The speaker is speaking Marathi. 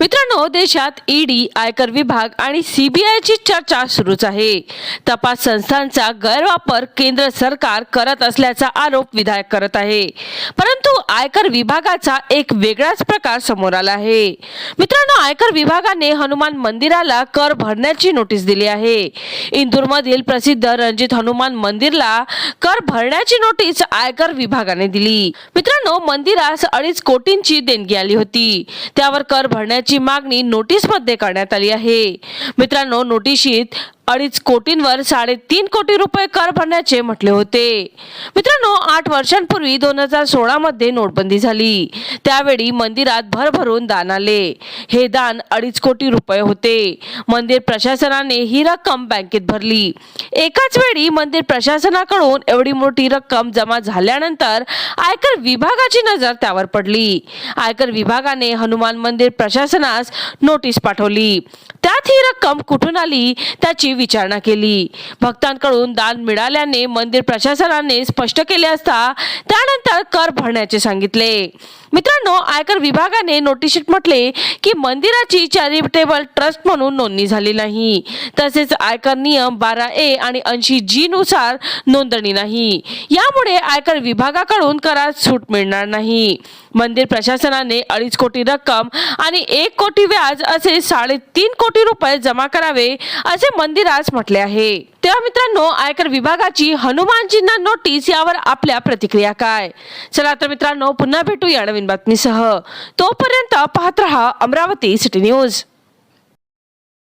मित्रांनो देशात ईडी आयकर विभाग आणि सीबीआयची चर्चा सुरूच आहे. तपास संस्थांचा गैरवापर केंद्र सरकार करत असल्याचा आरोप विधायक करत आहे. परंतु आयकर विभागाचा एक वेगळाच प्रकार समोर आला आहे. मित्रांनो आयकर विभागाने हनुमान मंदिराला कर भरण्याची नोटीस दिली आहे. इंदूरमधील प्रसिद्ध रणजित हनुमान मंदिरला कर भरण्याची नोटीस आयकर विभागाने दिली. मित्रांनो मंदिरास अडीच कोटींची देणगी आली होती. त्यावर कर भरण्याची मागणी नोटीसमध्ये करण्यात आली आहे. मित्रांनो नोटिशीत अडीच कोटींवर साडेतीन कोटी रुपये कर भरण्याचे म्हटले होते. मित्रांनो आठ वर्षांपूर्वी दोन हजार सोळा मध्ये नोटबंदी झाली. त्यावेळी मंदिरात भरभरून दान आले. हे दान अडीच कोटी रुपये होते. मंदिर प्रशासनाने ही रक्कम बँकेत भरली. एकाच वेळी मंदिर प्रशासनाकडून एवढी मोठी रक्कम जमा झाल्यानंतर आयकर विभागाची नजर त्यावर पडली. आयकर विभागाने हनुमान मंदिर प्रशासनास नोटीस पाठवली. त्यात ही रक्कम कुठून आली त्याची विचारणा केली. भक्तांकडून दान मिळाल्याने मंदिर प्रशासनाने स्पष्ट केले असता त्यानंतर कर भरण्याचे सांगितले. मित्रांनो आयकर विभागाने नोटिशीत म्हटले की मंदिराची चॅरिटेबल ट्रस्ट म्हणून नोंदणी झाली नाही. तसेच आयकर नियम बारा ए आणि ऐंशी जी नुसार नोंदणी नाही. यामुळे आयकर विभागाकडून करात सूट मिळणार नाही. मंदिर प्रशासनाने अडीच कोटी रक्कम आणि एक कोटी व्याज असे साडेतीन कोटी रुपये जमा करावे असे मंदिरास म्हटले आहे. तेव्हा मित्रांनो आयकर विभागाची हनुमानजींना नोटीस यावर आपल्या प्रतिक्रिया काय? चला तर मित्रांनो पुन्हा भेटू या नवीन बातमीसह. तोपर्यंत पाहत रहा अमरावती सिटी न्यूज.